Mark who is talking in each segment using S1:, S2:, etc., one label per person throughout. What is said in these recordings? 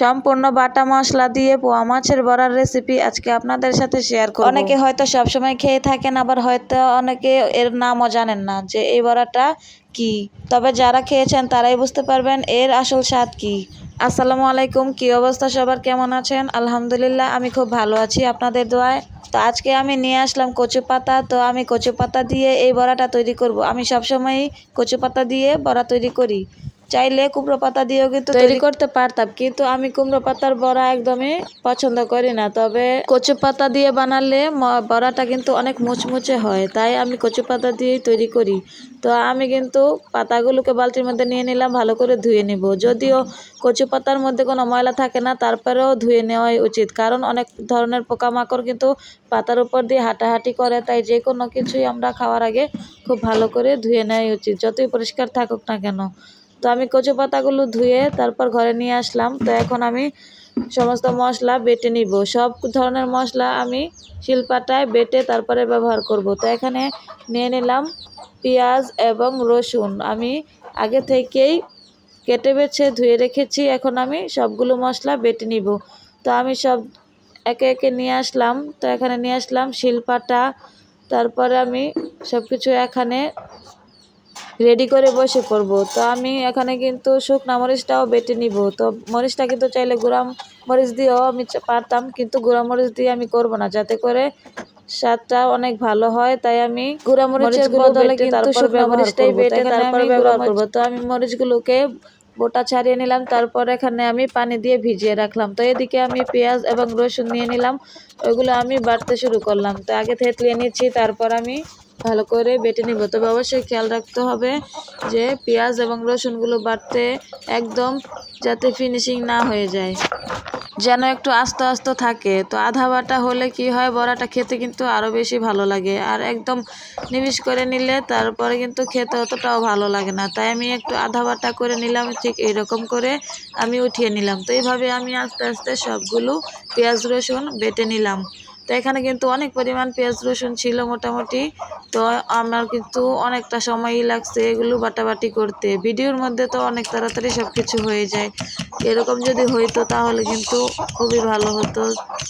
S1: সম্পূর্ণ বাটা মশলা দিয়ে পোয়া মাছের বড়ার রেসিপি আজকে আপনাদের সাথে শেয়ার করব। অনেকে হয়তো সবসময় খেয়ে থাকেন, আবার হয়তো অনেকে এর নামও জানেন না যে এই বড়াটা কি। তবে যারা খেয়েছেন তারাই বুঝতে পারবেন এর আসল স্বাদ কি। আসসালামু আলাইকুম, কি অবস্থা সবার? কেমন আছেন? আলহামদুলিল্লাহ, আমি খুব ভালো আছি আপনাদের দোয়ায়। তো আজকে আমি নিয়ে আসলাম কচু পাতা। তো আমি কচু পাতা দিয়ে এই বড়াটা তৈরি করব। আমি সবসময়ই কচু পাতা দিয়ে বড়া তৈরি করি। চাইলে কুমড়ো পাতা দিয়েও কিন্তু তৈরি করতে পারতাম কিন্তু আমি কুমড়ো পাতার বড়া একদমই পছন্দ করি না। তবে কচু পাতা দিয়ে বানালে বড়াটা কিন্তু অনেক মুচমুচে হয় তাই আমি কচু পাতা দিয়েই তৈরি করি। তো আমি কিন্তু পাতাগুলোকে বালতির মধ্যে নিয়ে নিলাম ভালো করে ধুয়ে নিব। যদিও কচু পাতার মধ্যে কোনো ময়লা থাকে না তারপরেও ধুয়ে নেওয়াই উচিত কারণ অনেক ধরনের পোকামাকড় কিন্তু পাতার উপর দিয়ে হাঁটাহাঁটি করে তাই যে কোনো কিছুই আমরা খাওয়ার আগে খুব ভালো করে ধুয়ে নেওয়াই উচিত যতই পরিষ্কার থাকুক না কেন। তো আমি কচু পাতাগুলো ধুয়ে তারপর ঘরে নিয়ে আসলাম। তো এখন আমি সমস্ত মশলা বেটে নিব। সব ধরনের মশলা আমি শিলপাটায় বেটে তারপরে ব্যবহার করব। তো এখানে নিয়ে নিলাম পেঁয়াজ এবং রসুন। আমি আগে থেকেই কেটে বেছে ধুয়ে রেখেছি। এখন আমি সবগুলো মশলা বেটে নিব। তো আমি সব একে একে নিয়ে আসলাম। তো এখানে নিয়ে আসলাম শিলপাটা। তারপরে আমি সব কিছু এখানে রেডি করে বসে পড়ব। তো আমি এখানে কিন্তু শুকনা মরিচটাও বেটে নিব। তো মরিচটা কিন্তু চাইলে গুঁড়া মরিচ দিয়েও আমি পারতাম কিন্তু গুঁড়া মরিচ দিয়ে আমি করব না। যাতে করে স্বাদটা অনেক ভালো হয় তাই আমি গুঁড়া মরিচের বদলে কিন্তু শুকনা মরিচটাই বেটে তারপরে ব্যবহার করব। তো আমি মরিচগুলোকে বোটা ছাড়িয়ে নিলাম, তারপর এখানে আমি পানি দিয়ে ভিজিয়ে রাখলাম। তো এদিকে আমি পেঁয়াজ এবং রসুন নিয়ে নিলাম, ওইগুলো আমি বাড়তে শুরু করলাম। তো আগে থেতলিয়ে নিচ্ছি, তারপর আমি ভালো করে বেটে নিব। তবে অবশ্যই খেয়াল রাখতে হবে যে পেঁয়াজ এবং রসুনগুলো বাড়তে একদম যাতে ফিনিশিং না হয়ে যায়। যেন একটু আস্ত আস্ত থাকে। তো আধা বাটা হলে কি হয়, বড়াটা খেতে কিন্তু আরও বেশি ভালো লাগে। আর একদম নিমিষ করে নিলে তারপরে কিন্তু খেতে অতটাও ভালো লাগে না। তাই আমি একটু আধা বাটা করে নিলাম, ঠিক এইরকম করে আমি উঠিয়ে নিলাম। তো এইভাবে আমি আস্তে আস্তে সবগুলো পেঁয়াজ, রসুন বেটে নিলাম। তো এখানে কিন্তু অনেক পরিমাণ পেঁয়াজ রসুন ছিল মোটামুটি। তো আমার কিন্তু অনেকটা সময়ই লাগছে এগুলো বাটাবাটি করতে। ভিডিওর মধ্যে তো অনেক তাড়াতাড়ি সব কিছু হয়ে যায়। এরকম যদি হইতো তাহলে কিন্তু খুবই ভালো হতো।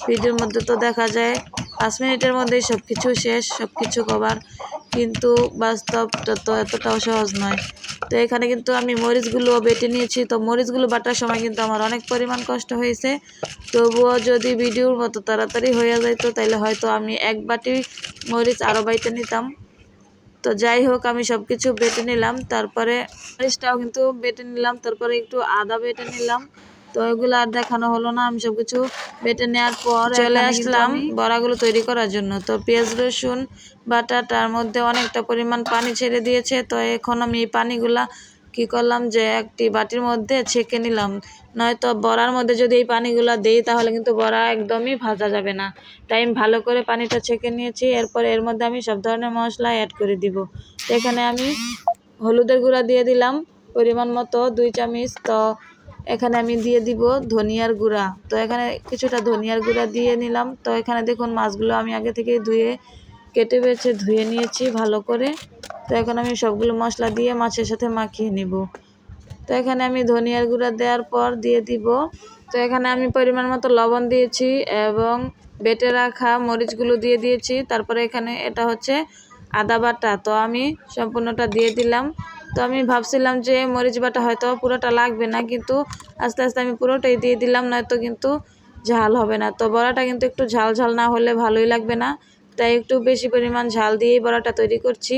S1: ভিডিওর মধ্যে তো দেখা যায়, পাঁচ মিনিটের মধ্যেই সব কিছু শেষ সব কিছু কভার। কিন্তু বাস্তবটা তো এতটাও সহজ নয়। তো এখানে কিন্তু আমি মরিচগুলো বেটে নিয়েছি। তো মরিচগুলো বাটার সময় কিন্তু আমার অনেক পরিমাণ কষ্ট হয়েছে। তবুও যদি ভিডিওর মতো তাড়াতাড়ি হয়ে যাইতো তাহলে হয়তো আমি এক বাটি মরিচ আরও বাইতে নিতাম। তো যাই হোক, আমি সব কিছু বেটে নিলাম। তারপরে মরিচটাও কিন্তু বেটে নিলাম। তারপরে একটু আদা বেটে নিলাম। তো ওইগুলো আর দেখানো হলো না আমি সব কিছু বেটে নেওয়ার পর চলে আসলাম বড়াগুলো তৈরি করার জন্য। তো পেঁয়াজ রসুন বাটাটার মধ্যে অনেকটা পরিমাণ পানি ছেড়ে দিয়েছে। তো এখন আমি এই পানিগুলা কি করলাম যে একটি বাটির মধ্যে ছেঁকে নিলাম। নয়তো বড়ার মধ্যে যদি এই পানিগুলো দিই তাহলে কিন্তু বড়া একদমই ভাজা যাবে না। তাই আমি ভালো করে পানিটা ছেঁকে নিয়েছি এরপর এর মধ্যে আমি সব ধরনের মশলা অ্যাড করে দিব। এখানে আমি হলুদের গুঁড়া দিয়ে দিলাম পরিমাণ মতো দুই চামচ। তো এখানে আমি দিয়ে দিব ধনিয়ার গুঁড়া। তো এখানে কিছুটা ধনিয়ার গুঁড়া দিয়ে নিলাম। তো এখানে দেখুন মাছগুলো আমি আগে থেকে ধুয়ে কেটে বেছে ধুয়ে নিয়েছি ভালো করে। তো এখন আমি সবগুলো মশলা দিয়ে মাছের সাথে মাখিয়ে নিব। তো এখানে আমি ধনিয়ার গুঁড়া দেওয়ার পর দিয়ে দিব। তো এখানে আমি পরিমাণ মতো লবণ দিয়েছি এবং বেটে রাখা মরিচগুলো দিয়ে দিয়েছি। তারপরে এখানে এটা হচ্ছে আদা বাটা। তো আমি সম্পূর্ণটা দিয়ে দিলাম। তো আমি ভাবছিলাম যে মরিচ বাটা হয়তো পুরোটা লাগবে না, কিন্তু আস্তে আস্তে আমি পুরোটাই দিয়ে দিলাম, নয়তো কিন্তু ঝাল হবে না। তো বড়াটা কিন্তু একটু ঝাল ঝাল না হলে ভালোই লাগবে না, তাই একটু বেশি পরিমাণ ঝাল দিয়েই বড়াটা তৈরি করছি।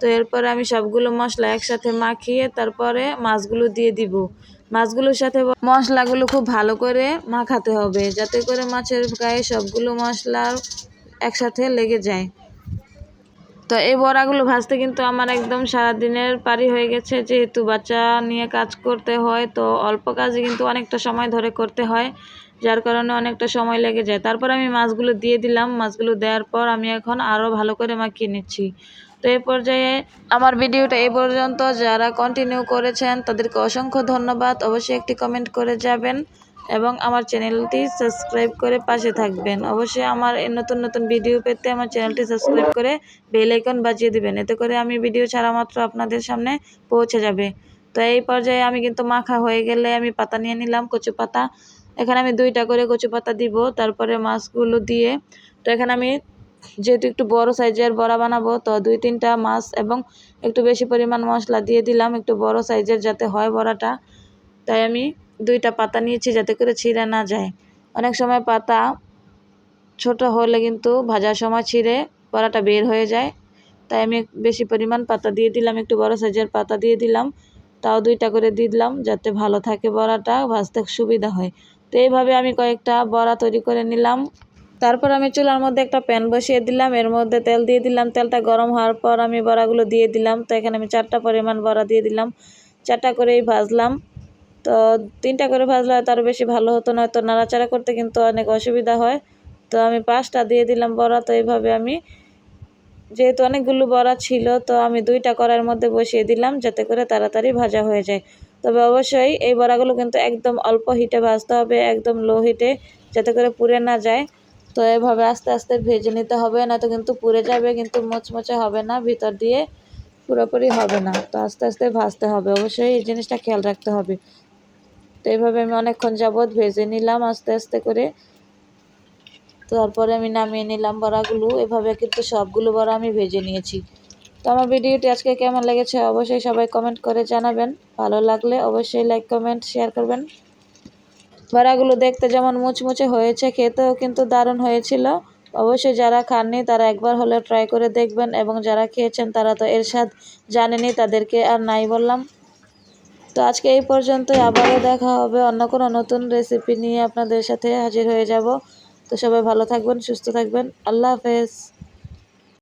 S1: তো এরপরে আমি সবগুলো মশলা একসাথে মাখিয়ে তারপরে মাছগুলো দিয়ে দিব। মাছগুলোর সাথে মশলাগুলো খুব ভালো করে মাখাতে হবে, যাতে করে মাছের গায়ে সবগুলো মশলা একসাথে লেগে যায়। তো এই বড়াগুলো ভাজতে কিন্তু আমার একদম সারাদিনের পারি হয়ে গেছে। যেহেতু বাচ্চা নিয়ে কাজ করতে হয়, তো অল্প কাজে কিন্তু অনেকটা সময় ধরে করতে হয়, যার কারণে অনেকটা সময় লেগে যায়। তারপর আমি মাছগুলো দিয়ে দিলাম। মাছগুলো দেওয়ার পর আমি এখন আরও ভালো করে মাখিয়ে নিচ্ছি। তো এই পর্যায়ে আমার ভিডিওটা এই পর্যন্ত। যারা কন্টিনিউ করেছেন, তাদেরকে অসংখ্য ধন্যবাদ। অবশ্যই একটি কমেন্ট করে যাবেন। এবং আমার চ্যানেলটি সাবস্ক্রাইব করে পাশে থাকবেন। অবশ্যই আমার নতুন নতুন ভিডিও পেতে আমার চ্যানেলটি সাবস্ক্রাইব করে বেল আইকন বাজিয়ে দিবেন। এতে করে আমি ভিডিও ছাড়া মাত্র আপনাদের সামনে পৌঁছে যাবে। তো এই পর্যায়ে আমি কিন্তু মাখা হয়ে গেলে আমি পাতা নিয়ে নিলাম কচু পাতা। এখানে আমি দুইটা করে কচু পাতা দিব, তারপরে মাছগুলো দিয়ে। তো এখানে আমি যেহেতু একটু বড় সাইজের বড়া বানাবো, তো দুই তিনটা মাছ এবং একটু বেশি পরিমাণ মশলা দিয়ে দিলাম, একটু বড় সাইজের যাতে হয় বড়াটা। তাই আমি দুইটা পাতা নিয়েছি যাতে করে ছিঁড়ে না যায়। অনেক সময় পাতা ছোট হলে কিন্তু ভাজার সময় ছিঁড়ে বড়াটা বের হয়ে যায়। তাই আমি বেশি পরিমাণ পাতা দিয়ে দিলাম, একটু বড় সাইজের পাতা দিয়ে দিলাম। তাও দুইটা করে দিয়ে দিলাম যাতে ভালো থাকে বড়াটা, ভাজতে সুবিধা হয়। তো এইভাবে আমি কয়েকটা বড়া তৈরি করে নিলাম। তারপর আমি চুলার মধ্যে একটা প্যান বসিয়ে দিলাম, এর মধ্যে তেল দিয়ে দিলাম। তেলটা গরম হওয়ার পর আমি বড়াগুলো দিয়ে দিলাম। তো এখানে আমি চারটা পরিমাণ বড়া দিয়ে দিলাম। চারটা করেই ভাজলাম। তো তিনটা করে ভাজলে হয়তো আরও বেশি ভালো হতো না তো নাড়াচাড়া করতে কিন্তু অনেক অসুবিধা হয়। তো আমি পাঁচটা দিয়ে দিলাম বড়া, তো এইভাবে আমি যেহেতু অনেকগুলো বড়া ছিল, তো আমি দুইটা কড়াইয়ের মধ্যে বসিয়ে দিলাম যাতে করে তাড়াতাড়ি ভাজা হয়ে যায়। তবে অবশ্যই এই বড়াগুলো কিন্তু একদম অল্প হিটে ভাজতে হবে, একদম লো হিটে যাতে করে পুড়ে না যায়। তো এভাবে আস্তে আস্তে ভেজে নিতে হবে না তো কিন্তু পুড়ে যাবে, কিন্তু মোচমোচে হবে না, ভিতর দিয়ে পুরোপুরি হবে না। তো আস্তে আস্তে ভাজতে হবে, অবশ্যই এই জিনিসটা খেয়াল রাখতে হবে। তো এইভাবে আমি অনেকক্ষণ যাবৎ ভেজে নিলাম আস্তে আস্তে করে। তারপরে আমি নামিয়ে নিলাম বড়াগুলো। এভাবে কিন্তু সবগুলো বড়া আমি ভেজে নিয়েছি। তো আমার ভিডিওটি আজকে কেমন লেগেছে অবশ্যই সবাই কমেন্ট করে জানাবেন। ভালো লাগলে অবশ্যই লাইক, কমেন্ট, শেয়ার করবেন। বড়াগুলো দেখতে যেমন মুচমুচে হয়েছে, খেতেও কিন্তু দারুণ হয়েছিল। অবশ্যই যারা খাননি তারা একবার হলে ট্রাই করে দেখবেন এবং যারা খেয়েছেন তারা তো এর স্বাদ জানেনি, তাদেরকে আর নাই বললাম। তো আজকে এই পর্যন্ত আবারও দেখা হবে অন্য কোনো নতুন রেসিপি নিয়ে আপনাদের সাথে হাজির হয়ে যাব। তো সবাই ভালো থাকবেন, সুস্থ থাকবেন, আল্লাহ হাফেজ।